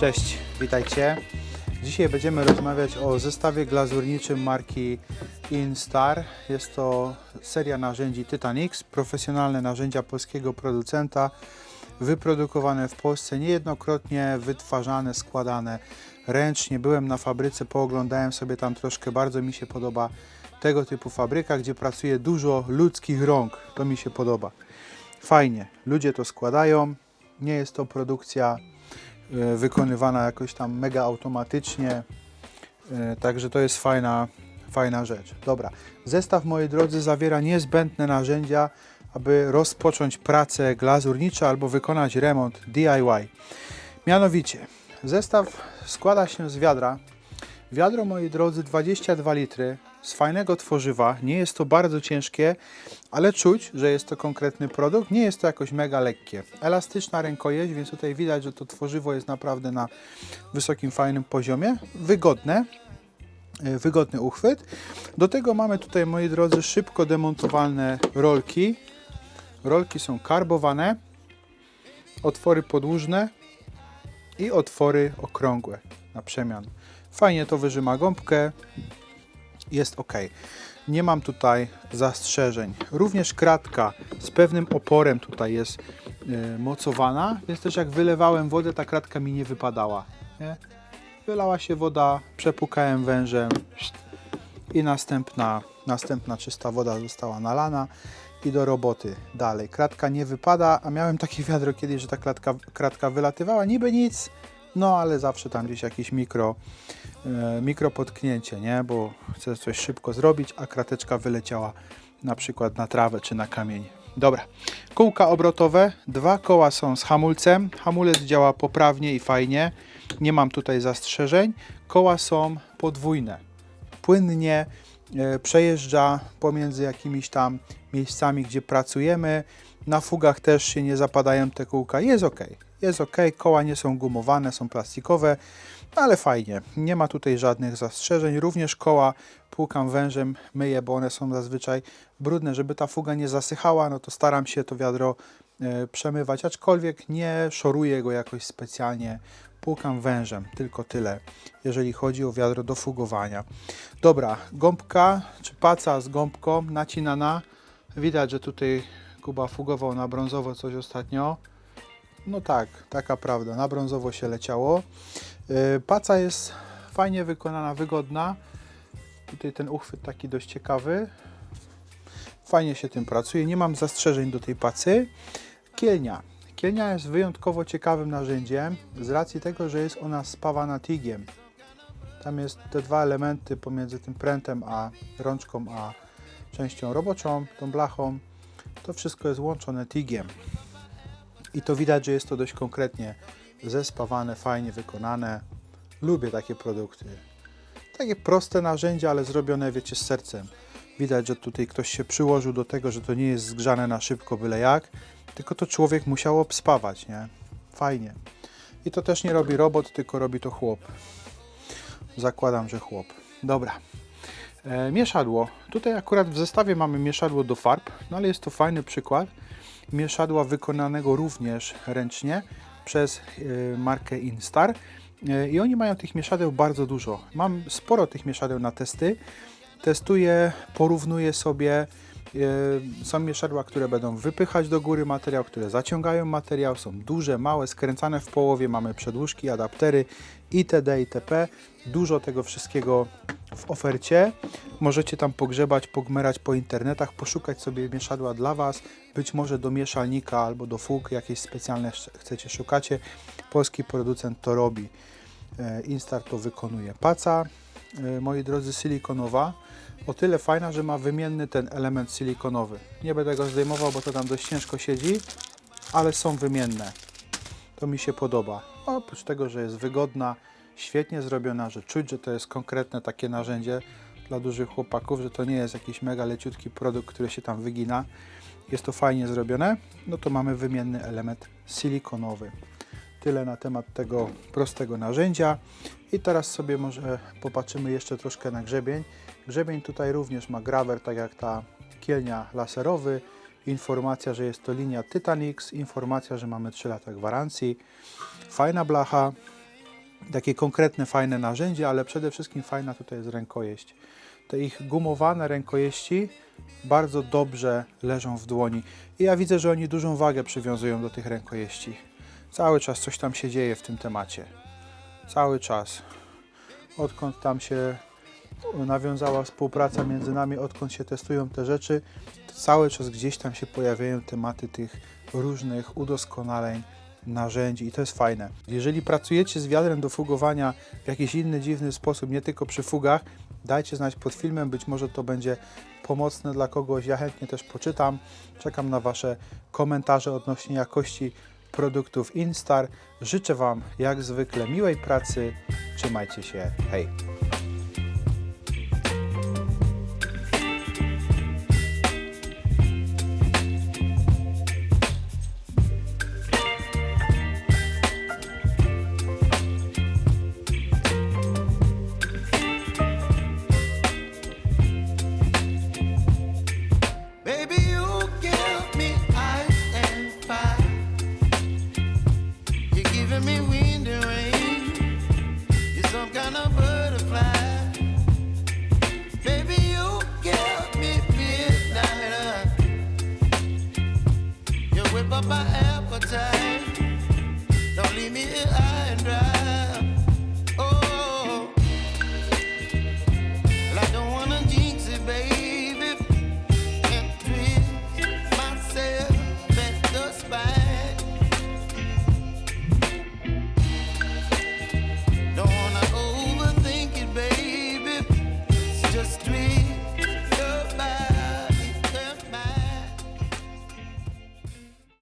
Cześć, witajcie. Dzisiaj będziemy rozmawiać o zestawie glazurniczym marki Instar. Jest to seria narzędzi Titanix, profesjonalne narzędzia polskiego producenta, wyprodukowane w Polsce, niejednokrotnie wytwarzane, składane ręcznie. Byłem na fabryce, pooglądałem sobie tam troszkę, bardzo mi się podoba tego typu fabryka, gdzie pracuje dużo ludzkich rąk. To mi się podoba. Fajnie, ludzie to składają, nie jest to produkcja wykonywana jakoś tam mega automatycznie. E, Także to jest fajna, fajna rzecz. Dobra, zestaw moi drodzy zawiera niezbędne narzędzia, aby rozpocząć pracę glazurnicze albo wykonać remont DIY. Mianowicie, zestaw składa się z wiadra. Wiadro, moi drodzy, 22 litry z fajnego tworzywa. Nie jest to bardzo ciężkie, ale czuć, że jest to konkretny produkt. Nie jest to jakoś mega lekkie. Elastyczna rękojeść, więc tutaj widać, że to tworzywo jest naprawdę na wysokim, fajnym poziomie. Wygodne, e, wygodny uchwyt. Do tego mamy tutaj, moi drodzy, szybko demontowalne rolki. Rolki są karbowane, otwory podłużne i otwory okrągłe na przemian. Fajnie to wyżyma gąbkę, jest ok. Nie mam tutaj zastrzeżeń. Również kratka z pewnym oporem tutaj jest e, mocowana, więc też jak wylewałem wodę, ta kratka mi nie wypadała. Nie? Wylała się woda, przepukałem wężem i następna, następna czysta woda została nalana i do roboty dalej. Kratka nie wypada, a miałem takie wiadro kiedyś, że ta kratka, kratka wylatywała, niby nic, no ale zawsze tam gdzieś jakieś mikro, e, mikro potknięcie, nie? Bo chcę coś szybko zrobić, a krateczka wyleciała na przykład na trawę czy na kamień. Dobra, kółka obrotowe, dwa koła są z hamulcem, hamulec działa poprawnie i fajnie, nie mam tutaj zastrzeżeń, koła są podwójne, płynnie przejeżdża pomiędzy jakimiś tam miejscami, gdzie pracujemy, na fugach też się nie zapadają te kółka, jest ok, jest ok, koła nie są gumowane, są plastikowe, ale fajnie, nie ma tutaj żadnych zastrzeżeń. Również koła płukam wężem, myję, bo one są zazwyczaj brudne, żeby ta fuga nie zasychała, no to staram się to wiadro e, przemywać, aczkolwiek nie szoruję go jakoś specjalnie, płukam wężem, tylko tyle, jeżeli chodzi o wiadro do fugowania. Dobra, gąbka czy paca z gąbką nacinana, widać, że tutaj Kuba fugował na brązowo coś ostatnio. No tak, taka prawda. Na brązowo się leciało. Yy, Paca jest fajnie wykonana, wygodna. Tutaj ten uchwyt taki dość ciekawy. Fajnie się tym pracuje. Nie mam zastrzeżeń do tej pacy. Kielnia. Kielnia jest wyjątkowo ciekawym narzędziem z racji tego, że jest ona spawana tigiem. Tam jest te dwa elementy pomiędzy tym prętem a rączką, a częścią roboczą, tą blachą. To wszystko jest łączone tigiem. I to widać, że jest to dość konkretnie zespawane, fajnie wykonane. Lubię takie produkty. Takie proste narzędzia, ale zrobione, wiecie, z sercem. Widać, że tutaj ktoś się przyłożył do tego, że to nie jest zgrzane na szybko byle jak, tylko to człowiek musiał obspawać, nie? Fajnie. I to też nie robi robot, tylko robi to chłop. Zakładam, że chłop. Dobra. E, mieszadło. Tutaj akurat w zestawie mamy mieszadło do farb, no ale jest to fajny przykład mieszadła wykonanego również ręcznie przez e, markę Instar. E, I oni mają tych mieszadeł bardzo dużo. Mam sporo tych mieszadeł na testy. Testuję, porównuję sobie E, Są mieszadła, które będą wypychać do góry materiał, które zaciągają materiał. Są duże, małe, skręcane w połowie. Mamy przedłużki, adaptery itd. itp. Dużo tego wszystkiego w ofercie. Możecie tam pogrzebać, pogmerać po internetach, poszukać sobie mieszadła dla Was. Być może do mieszalnika albo do fug jakieś specjalne chcecie, szukacie. Polski producent to robi. E, Instar to wykonuje. Paca, moi drodzy, silikonowa. O tyle fajna, że ma wymienny ten element silikonowy. Nie będę go zdejmował, bo to tam dość ciężko siedzi, ale są wymienne. To mi się podoba. Oprócz tego, że jest wygodna, świetnie zrobiona, że czuć, że to jest konkretne takie narzędzie dla dużych chłopaków, że to nie jest jakiś mega leciutki produkt, który się tam wygina. Jest to fajnie zrobione. No to mamy wymienny element silikonowy. Tyle na temat tego prostego narzędzia. I teraz sobie może popatrzymy jeszcze troszkę na grzebień. Grzebień tutaj również ma grawer, tak jak ta kielnia laserowy. Informacja, że jest to linia Titanix. Informacja, że mamy 3 lata gwarancji. Fajna blacha. Takie konkretne, fajne narzędzie, ale przede wszystkim fajna tutaj jest rękojeść. Te ich gumowane rękojeści bardzo dobrze leżą w dłoni. I ja widzę, że oni dużą wagę przywiązują do tych rękojeści. Cały czas coś tam się dzieje w tym temacie. Cały czas. Odkąd tam się nawiązała współpraca między nami, odkąd się testują te rzeczy, cały czas gdzieś tam się pojawiają tematy tych różnych udoskonaleń, narzędzi i to jest fajne. Jeżeli pracujecie z wiadrem do fugowania w jakiś inny dziwny sposób, nie tylko przy fugach, dajcie znać pod filmem, być może to będzie pomocne dla kogoś. Ja chętnie też poczytam. Czekam na Wasze komentarze odnośnie jakości produktów Instar. Życzę Wam jak zwykle miłej pracy. Trzymajcie się. Hej! up I am.